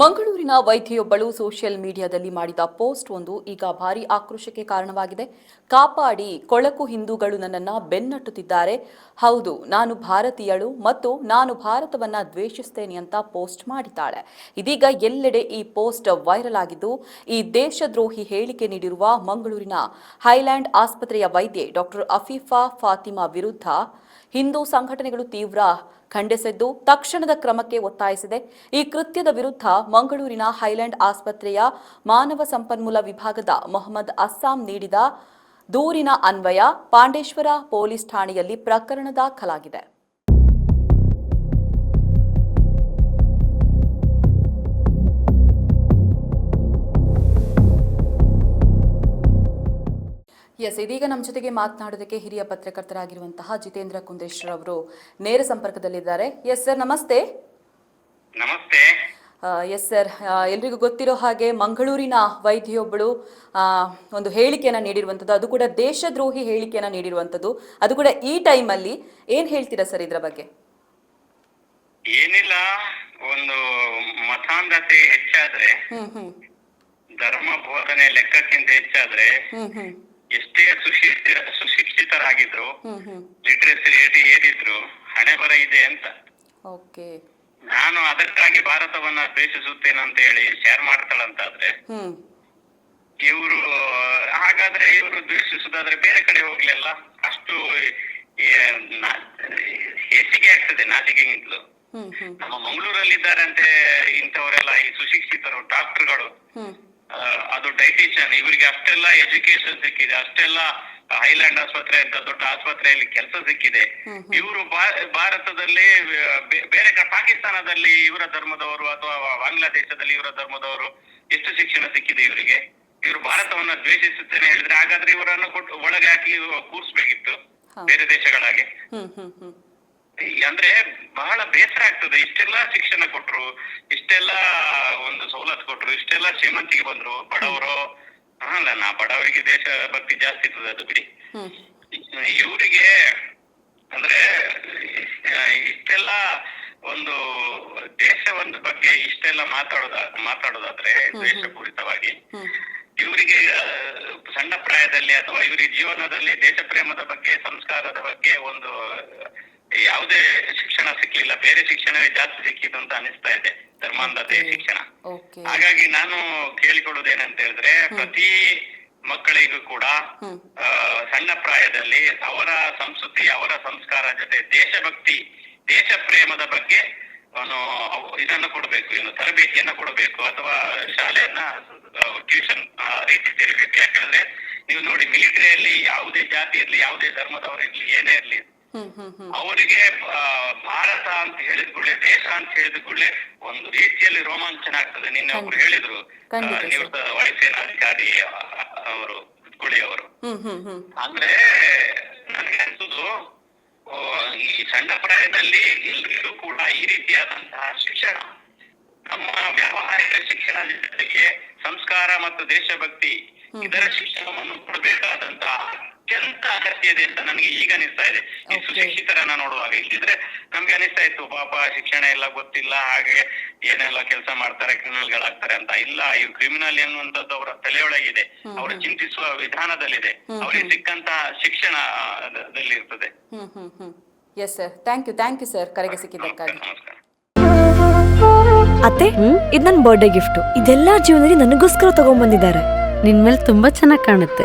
ಮಂಗಳೂರಿನ ವೈದ್ಯೆಯೊಬ್ಬಳು ಸೋಷಿಯಲ್ ಮೀಡಿಯಾದಲ್ಲಿ ಮಾಡಿದ ಪೋಸ್ಟ್ ಒಂದು ಈಗ ಭಾರಿ ಆಕ್ರೋಶಕ್ಕೆ ಕಾರಣವಾಗಿದೆ. ಕಾಪಾಡಿ, ಕೊಳಕು ಹಿಂದೂಗಳು ನನ್ನನ್ನು ಬೆನ್ನಟ್ಟುತ್ತಿದ್ದಾರೆ. ಹೌದು, ನಾನು ಭಾರತೀಯಳು ಮತ್ತು ನಾನು ಭಾರತವನ್ನು ದ್ವೇಷಿಸ್ತೇನೆ ಅಂತ ಪೋಸ್ಟ್ ಮಾಡಿದ್ದಾಳೆ. ಇದೀಗ ಎಲ್ಲೆಡೆ ಈ ಪೋಸ್ಟ್ ವೈರಲ್ ಆಗಿದ್ದು, ಈ ದೇಶದ್ರೋಹಿ ಹೇಳಿಕೆ ನೀಡಿರುವ ಮಂಗಳೂರಿನ ಹೈಲ್ಯಾಂಡ್ ಆಸ್ಪತ್ರೆಯ ವೈದ್ಯೆ ಡಾಕ್ಟರ್ ಅಫೀಫಾ ಫಾತಿಮಾ ವಿರುದ್ಧ ಹಿಂದೂ ಸಂಘಟನೆಗಳು ತೀವ್ರ ಖಂಡಿಸಿದ್ದು ತಕ್ಷಣದ ಕ್ರಮಕ್ಕೆ ಒತ್ತಾಯಿಸಿದೆ. ಈ ಕೃತ್ಯದ ವಿರುದ್ಧ ಮಂಗಳೂರಿನ ಹೈಲ್ಯಾಂಡ್ ಆಸ್ಪತ್ರೆಯ ಮಾನವ ಸಂಪನ್ಮೂಲ ವಿಭಾಗದ ಮೊಹಮ್ಮದ್ ಅಸ್ಸಾಂ ನೀಡಿದ ದೂರಿನ ಅನ್ವಯ ಪಾಂಡೇಶ್ವರ ಪೊಲೀಸ್ ಠಾಣೆಯಲ್ಲಿ ಪ್ರಕರಣ ದಾಖಲಾಗಿದೆ. ಎಸ್ ಇದೀಗ ನಮ್ಮ ಜೊತೆಗೆ ಮಾತನಾಡೋದಕ್ಕೆ ಹಿರಿಯ ಪತ್ರಕರ್ತರಾಗಿರುವಂತಹ ಜಿತೇಂದ್ರ ಕುಂದೇಶ್ವರ್ ಅವರು ನೇರ ಸಂಪರ್ಕದಲ್ಲಿದ್ದಾರೆ. ಎಸ್ ಸರ್ ನಮಸ್ತೆ. ನಮಸ್ತೆ. ಎಸ್ ಸರ್ ಎಲ್ರಿಗೂ ಗೊತ್ತಿರೋ ಹಾಗೆ ಮಂಗಳೂರಿನ ವೈದ್ಯೊಬ್ಬಳು ಒಂದು ಹೇಳಿಕೆಯನ್ನ ನೀಡಿರುವಂಥದ್ದು ಅದು ಕೂಡ ದೇಶದ್ರೋಹಿ ಹೇಳಿಕೆಯನ್ನ ನೀಡಿರುವಂಥದ್ದು. ಅದು ಕೂಡ ಈ ಟೈಮಲ್ಲಿ. ಏನ್ ಹೇಳ್ತೀರಾ ಸರ್ ಇದ್ರ ಬಗ್ಗೆ? ಏನಿಲ್ಲ ಒಂದು ಮತಾಂಧತೆ ಹೆಚ್ಚಾದ್ರೆ ಧರ್ಮ ಬೋಧನೆ ಲೆಕ್ಕಕ್ಕಿಂತ ಹೆಚ್ಚಾದ್ರೆ ಹ್ಮ್ ಹ್ಮ್. ಎಷ್ಟೇ ಸುಶಿಕ್ಷಿತ ಸುಶಿಕ್ಷಿತರಾಗಿದ್ರು ಲಿಟ್ರಸಿ ರೇಟ್ ಏರಿದ್ರು ಹಣೆ ಬರ ಇದೆ ಅಂತ. ಓಕೆ. ನಾನು ಅದಕ್ಕಾಗಿ ಭಾರತವನ್ನ ದ್ವೇಷಿಸುತ್ತೇನೆ ಅಂತ ಹೇಳಿ ಶೇರ್ ಮಾಡ್ತಾಳಂತಾದ್ರೆ ಇವರು ಹಾಗಾದ್ರೆ ಇವರು ದ್ವೇಷಿಸುದಾದ್ರೆ ಬೇರೆ ಕಡೆ ಹೋಗ್ಲಿಲ್ಲ ಅಷ್ಟು ಹೆಚ್ಚಿಗೆ ಹೇಸಿಗೆ ಆಗ್ತದೆ ನಾಚಿಕೆಗಿಂತಲೂ ಹ್ಮ್ ಮಂಗಳೂರಲ್ಲಿ ನಮ್ಮ ಮಂಗಳೂರಲ್ಲಿದ್ದಾರೆ ಅಂತೆ ಇಂಥವರೆಲ್ಲ ಈ ಸುಶಿಕ್ಷಿತರು ಡಾಕ್ಟರ್ಗಳು ಅದು ಡೈಟಿಷಿಯನ್ ಇವರಿಗೆ ಅಷ್ಟೆಲ್ಲ ಎಜುಕೇಶನ್ ಸಿಕ್ಕಿದೆ ಅಷ್ಟೆಲ್ಲ ಹೈಲ್ಯಾಂಡ್ ಆಸ್ಪತ್ರೆ ಅಂತ ದೊಡ್ಡ ಆಸ್ಪತ್ರೆಯಲ್ಲಿ ಕೆಲಸ ಸಿಕ್ಕಿದೆ. ಇವರು ಭಾರತದಲ್ಲಿ ಬೇರೆ ಪಾಕಿಸ್ತಾನದಲ್ಲಿ ಇವರ ಧರ್ಮದವರು ಅಥವಾ ಬಾಂಗ್ಲಾದೇಶದಲ್ಲಿ ಇವರ ಧರ್ಮದವರು ಎಷ್ಟು ಶಿಕ್ಷಣ ಸಿಕ್ಕಿದೆ ಇವರಿಗೆ? ಇವರು ಭಾರತವನ್ನ ದ್ವೇಷಿಸುತ್ತೇನೆ ಹೇಳಿದ್ರೆ ಹಾಗಾದ್ರೆ ಇವರನ್ನು ಕೊಟ್ಟು ಒಳಗೆ ಹಾಕಿ ಕೂರಿಸ್ಬೇಕಿತ್ತು ಬೇರೆ ದೇಶಗಳಾಗೆ. ಅಂದ್ರೆ ಬಹಳ ಬೇಸರ ಆಗ್ತದೆ. ಇಷ್ಟೆಲ್ಲ ಶಿಕ್ಷಣ ಕೊಟ್ರು ಇಷ್ಟೆಲ್ಲ ಒಂದು ಸವಲತ್ತು ಕೊಟ್ರು ಇಷ್ಟೆಲ್ಲ ಶ್ರೀಮಂತಿಗೆ ಬಂದ್ರು. ಬಡವರು ಅಲ್ಲ ನಾ ಬಡವರಿಗೆ ದೇಶ ಭಕ್ತಿ ಜಾಸ್ತಿ ಇರ್ತದೆ ಅದು ಬಿಡಿ. ಇವರಿಗೆ ಅಂದ್ರೆ ಇಷ್ಟೆಲ್ಲ ಒಂದು ದೇಶವೊಂದು ಬಗ್ಗೆ ಇಷ್ಟೆಲ್ಲ ಮಾತಾಡೋದ ಮಾತಾಡೋದಾದ್ರೆ ದೇಶಪೂರಿತವಾಗಿ ಇವರಿಗೆ ಸಣ್ಣ ಪ್ರಾಯದಲ್ಲಿ ಅಥವಾ ಇವರಿಗೆ ಜೀವನದಲ್ಲಿ ದೇಶ ಪ್ರೇಮದ ಬಗ್ಗೆ ಸಂಸ್ಕಾರದ ಬಗ್ಗೆ ಒಂದು ಯಾವುದೇ ಶಿಕ್ಷಣ ಸಿಕ್ಲಿಲ್ಲ ಬೇರೆ ಶಿಕ್ಷಣವೇ ಜಾಸ್ತಿ ಸಿಕ್ಕಿದ್ದು ಅಂತ ಅನಿಸ್ತಾ ಇದೆ ಧರ್ಮಾಂಧತೆ ಶಿಕ್ಷಣ. ಹಾಗಾಗಿ ನಾನು ಕೇಳಿಕೊಳ್ಳುವುದೇನಂತ ಹೇಳಿದ್ರೆ ಪ್ರತಿ ಮಕ್ಕಳಿಗೂ ಕೂಡ ಸಣ್ಣ ಪ್ರಾಯದಲ್ಲಿ ಅವರ ಸಂಸ್ಕೃತಿ ಅವರ ಸಂಸ್ಕಾರ ಜೊತೆ ದೇಶಭಕ್ತಿ ದೇಶ ಪ್ರೇಮದ ಬಗ್ಗೆ ಅವನು ಇದನ್ನ ಕೊಡಬೇಕು ಏನು ತರಬೇತಿಯನ್ನ ಕೊಡಬೇಕು ಅಥವಾ ಶಾಲೆಯನ್ನ ಟ್ಯೂಷನ್ ರೀತಿ ತೆರಿಬೇಕು. ಯಾಕಂದ್ರೆ ನೀವು ನೋಡಿ ಮಿಲಿಟರಿಯಲ್ಲಿ ಯಾವುದೇ ಜಾತಿ ಇರ್ಲಿ ಯಾವುದೇ ಧರ್ಮದವರು ಇರಲಿ ಏನೇ ಇರ್ಲಿ ಅವರಿಗೆ ಭಾರತ ಅಂತ ಹೇಳಿದ ಕೂಡಲೇ ದೇಶ ಅಂತ ಹೇಳಿದ ಕೂಡಲೇ ಒಂದು ರೀತಿಯಲ್ಲಿ ರೋಮಾಂಚನ ಆಗ್ತದೆ ನಿನ್ನೆ ಒಬ್ರು ಹೇಳಿದ್ರು ನಿವೃತ್ತ ವಾಯುಸೇನಾಧಿಕಾರಿ ಅವರು ಕುತ್ಕುಳಿ ಅವರು. ಅಂದ್ರೆ ನನಗೆ ಅನ್ಸುದು ಈ ಸಣ್ಣ ಪ್ರಾಯದಲ್ಲಿ ಎಲ್ರಿಗೂ ಕೂಡ ಈ ರೀತಿಯಾದಂತಹ ಶಿಕ್ಷಣ ನಮ್ಮ ವ್ಯಾವಹಾರಿಕ ಶಿಕ್ಷಣದ ಜೊತೆಗೆ ಸಂಸ್ಕಾರ ಮತ್ತು ದೇಶಭಕ್ತಿ ಇದರ ಶಿಕ್ಷಣವನ್ನು ಕೊಡಬೇಕಾದಂತಹ ಅತ್ಯಂತ ಅಗತ್ಯ ಇದೆ ಅಂತ ನನಗೆ ಈಗ ಅನಿಸ್ತಾ ಇದೆ. ಈ. ಸುಶಿಕ್ಷಿತರನ್ನ ನೋಡುವಾಗ ಇಲ್ಲಿದ್ರೆ ನಮ್ಗೆ ಅನಿಸ್ತಾ ಇತ್ತು ಪಾಪ ಶಿಕ್ಷಣ ಎಲ್ಲ ಗೊತ್ತಿಲ್ಲ ಹಾಗೆ ಏನೆಲ್ಲ ಕೆಲಸ ಮಾಡ್ತಾರೆ ಕ್ರಿಮಿನಲ್ ಗಳಾಗ್ತಾರೆ ಅಂತ. ಇಲ್ಲ ಈ ಕ್ರಿಮಿನಲ್ ಎನ್ನುವಂಥದ್ದು ಅವರ ತಲೆಯೊಳಗಿದೆ. ಅವರು ಚಿಂತಿಸುವ ವಿಧಾನದಲ್ಲಿದೆ. ಅವರಿಗೆ ಸಿಕ್ಕಂತ ಶಿಕ್ಷಣದಲ್ಲಿ ಇರ್ತದೆ. ಹ್ಮ್ ಹ್ಮ್ ಹ್ಮ್. Yes sir thank you thank you sir ಕರೆಗೆ ಸಿಕ್ಕಿದ್ದಕ್ಕಾಗಿ. ನಮಸ್ಕಾರ ಅತ್ತೆ ಇದು ನನ್ನ ಬರ್ಡೇ ಗಿಫ್ಟ್ ಇದೆಲ್ಲಾ ಜೀವನದಲ್ಲಿ ನನಗೋಸ್ಕರ ತಗೊಂಡ್ಬಂದಿದ್ದಾರೆ ನಿನ್ ಮೇಲೆ ತುಂಬಾ ಚೆನ್ನಾಗಿ ಕಾಣುತ್ತೆ.